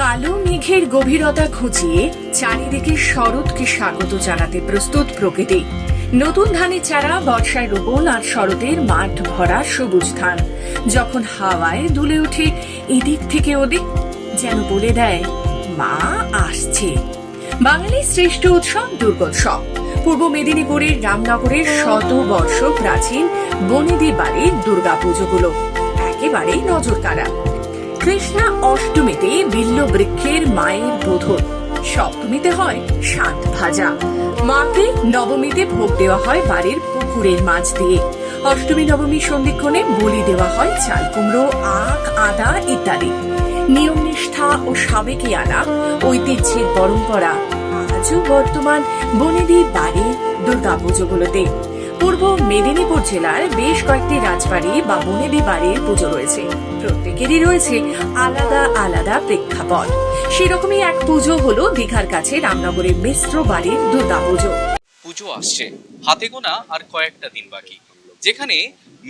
কালো মেঘের গভীরতা খুঁজিয়ে চারিদিকে শরৎকে স্বাগত জানাতে প্রস্তুত প্রকৃতি। নতুন ধানের চারা, বর্ষায় রোপণ আর শরতের মাঠ ভরা সবুজ ধান। যখন হাওয়ায় দুলে ওঠে, এদিক থেকে ওদিক যেন বলে দেয়, মা আসছে। বাঙালির শ্রেষ্ঠ উৎসব দুর্গোৎসব। পূর্ব মেদিনীপুরের রামনগরের শত বর্ষ প্রাচীন বনেদি বাড়ির দুর্গাপুজোগুলো। একেবারেই নজর কাড়া কৃষ্ণা অষ্টমীতে বিল্ল বৃক্ষের মায়ের বোধন সপ্তমীতে হয় শাঁত ভাজা। মাকে নবমীতে ভোগ দেওয়া হয় বাড়ির পুকুরের মাছ দিয়ে। অষ্টমী, নবমী সন্ধিক্ষণে বলি দেওয়া হয় চাল কুমড়ো, আখ, আদা ইত্যাদি। নিয়ম নিষ্ঠা ও সাবেকি আনা ঐতিহ্যের পরম্পরা। আজও বর্তমান বনেদি বাড়ির দুর্গাপুজোগুলোতে। পূর্ব মেদিনীপুর জেলার বেশ কয়েকটি রাজবাড়ি বা বনেদি বাড়ির পুজো রয়েছে। প্রত্যেকেরই রয়েছে আলাদা আলাদা প্রেক্ষাপট। সেরকমই এক পুজো হলো দীঘার কাছে রামনগরের মিশ্র বাড়ির দুর্গাপুজো পুজো আসছে। হাতে গোনা আর কয়েকটা দিন বাকি। যেখানে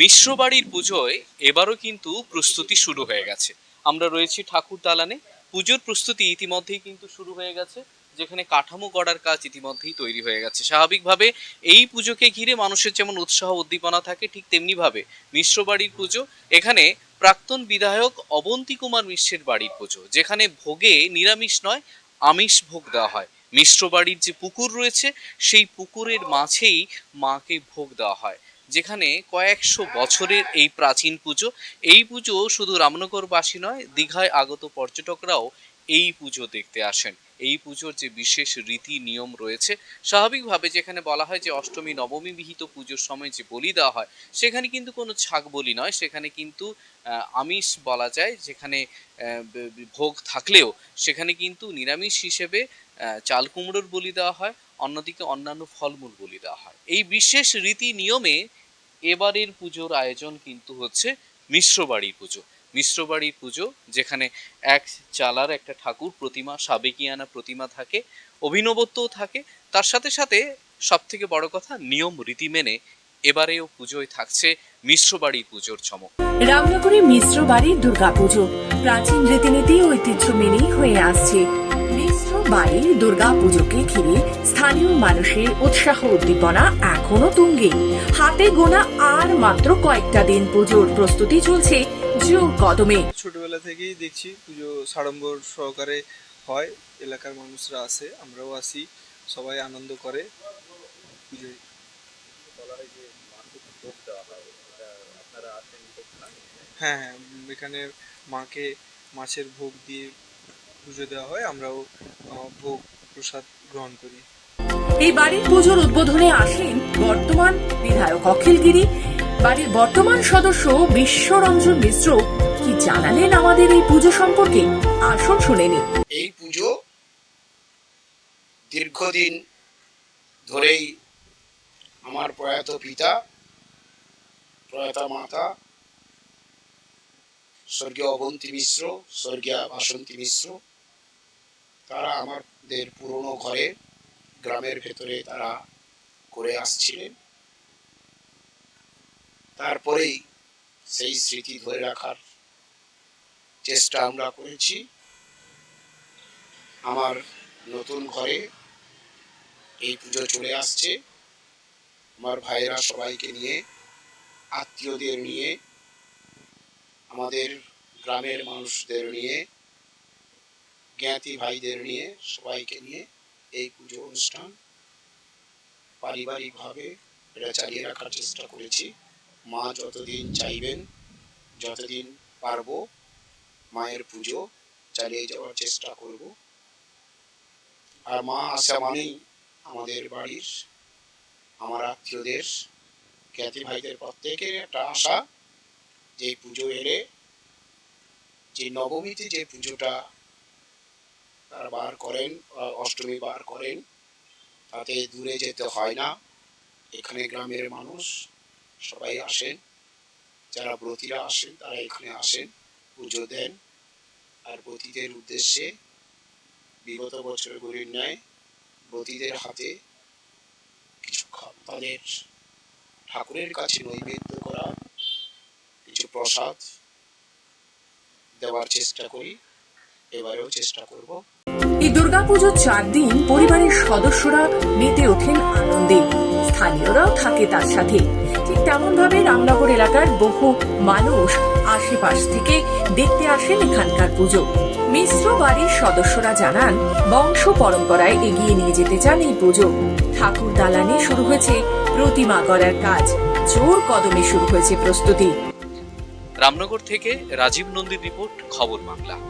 মিশ্র বাড়ির পুজোয় এবারও কিন্তু প্রস্তুতি শুরু হয়ে গেছে। আমরা রয়েছি ঠাকুর দালানে। পুজোর প্রস্তুতি ইতিমধ্যেই কিন্তু শুরু হয়ে গেছে। যেখানে কাঠামো গড়ার কাজ ইতিমধ্যেই তৈরি হয়ে গেছে। স্বাভাবিকভাবে এই পুজোকে ঘিরে মানুষের যেমন উৎসাহ, উদ্দীপনা থাকে, ঠিক তেমনি ভাবে মিশ্র বাড়ির পুজো, এখানে প্রাক্তন বিধায়ক অবন্তী কুমার মিশ্রের বাড়ির পুজো, যেখানে ভোগে নিরামিষ নয়, আমিষ ভোগ দেওয়া হয়। মিশ্র বাড়ির যে পুকুর রয়েছে, সেই পুকুরের মাঝেই মাকে ভোগ দেওয়া হয়, যেখানে কয়েকশো বছরের এই প্রাচীন পুজো। এই পুজো শুধু রামনগরবাসী নয়, দীঘায় আগত পর্যটকরাও এই পুজো দেখতে আসেন। এই পুজোর যে বিশেষ রীতি নিয়ম রয়েছে, স্বাভাবিকভাবে যেখানে বলা হয় যে অষ্টমী, নবমী বিহিত পুজোর সময় যে বলি দেওয়া হয়, সেখানে কিন্তু কোনো ছাগ বলি নয়, সেখানে কিন্তু আমিষ বলা যায়, যেখানে ভোগ থাকলেও সেখানে কিন্তু নিরামিষ হিসেবে চাল কুমড়োর বলি দেওয়া হয়, অন্যদিকে অন্যান্য ফলমূল বলি দেওয়া হয়। এই বিশেষ রীতি নিয়মে এবারের পুজোর আয়োজন কিন্তু হচ্ছে মিশ্র বাড়ির পুজো। মিশ্র বাড়ির পুজো, যেখানে এক চালার একটা ঠাকুর প্রতিমা, সাবেকিয়ানা প্রতিমা থাকে, অভিনবত্বও থাকে। তার সাথে সাথে সব থেকে বড় কথা, নিয়ম, রীতি মেনে এবারেও পুজোয় থাকছে মিশ্র বাড়ির পুজোর চমক। রামনগরের মিশ্র বাড়ির দুর্গাপুজো। প্রাচীন রীতিনীতি ঐতিহ্য মেনেই হয়ে আসছে মিশ্র বাড়ির দুর্গাপুজোকে ঘিরে স্থানীয় মানুষের উৎসাহ উদ্দীপনা এখনও তুঙ্গে। হাতে গোনা আর মাত্র কয়েকটা দিন পুজোর প্রস্তুতি চলছে জোর কদমে। ছোটবেলা থেকেই দেখছি পুজো সাড়ম্বর সহকারে হয় এলাকার মানুষরা আসে আমরাও আসি সবাই আনন্দ করে। পুজোয় হ্যাঁ হ্যাঁ এখানে মাকে মাছের ভোগ দিয়ে পুজো দেওয়া হয় আমরাও ভোগ প্রসাদ গ্রহণ করি। এই বাড়ির পুজোর উদ্বোধনে আসেন বর্তমান বিধায়ক অখিলগিরি বাড়ির বর্তমান সদস্য বিশ্বরঞ্জন মিশ্র কি জানালেন আমাদের এই পুজো সম্পর্কে? আসুন শুনে নিন এই পুজো দীর্ঘদিন ধরেই আমার প্রয়াত পিতা, প্রয়াতা মাতা, স্বর্গীয় অবন্তী মিশ্র, স্বর্গীয় বাসন্তী মিশ্র, তারা আমাদের পুরনো ঘরে, গ্রামের ভেতরে তারা করে আসছিলেন। তারপরেই সেই স্মৃতি ধরে রাখার চেষ্টা আমরা করেছি। আমার নতুন ঘরে এই পুজো চলে আসছে। আমার ভাইয়েরা সবাইকে নিয়ে, আত্মীয়দের নিয়ে, আমাদের গ্রামের মানুষদের নিয়ে, জ্ঞাতি ভাইদের নিয়ে সবাইকে নিয়ে এই পুজো অনুষ্ঠান পারিবারিকভাবে এটা চালিয়ে রাখার চেষ্টা করেছি। মা যতদিন চাইবেন, যতদিন পারব মায়ের পুজো চালিয়ে যাওয়ার চেষ্টা করব। আর মা আসা মানেই আমাদের বাড়ির, আমার আত্মীয়দের, জ্ঞাতি ভাইদের প্রত্যেকের একটা আশা যে পুজো এলে, যে নবমীতে যে পুজোটা তারা বার করেন অষ্টমী বার করেন, তাতে দূরে যেতে হয় না। এখানে গ্রামের মানুষ সবাই আসেন। যারা ব্রতীরা আসেন, তারা এখানে আসেন, পুজো দেন। আর ব্রতীদের উদ্দেশ্যে বিগত বছরগুলির ন্যায় ব্রতীদের হাতে কিছু তাদের ঠাকুরের কাছে নৈবেদ্য করা, কিছু প্রসাদ দেওয়ার চেষ্টা করি। এবারেও চেষ্টা করব। এই দুর্গাপুজোর চার দিন পরিবারের সদস্যরা মেতে ওঠেন আনন্দে। স্থানীয়রাও থাকে তার সাথে। ঠিক তেমন ভাবে রামনগর এলাকার বহু মানুষ আশেপাশ থেকে দেখতে আসেন এখানকার পুজো। মিশ্র বাড়ির সদস্যরা জানান, বংশ পরম্পরায় এগিয়ে নিয়ে যেতে চান এই পুজো। ঠাকুর দালানে শুরু হয়েছে প্রতিমা করার কাজ। জোর কদমে শুরু হয়েছে প্রস্তুতি। রামনগর থেকে রাজীব নন্দীর রিপোর্ট, খবর বাংলা।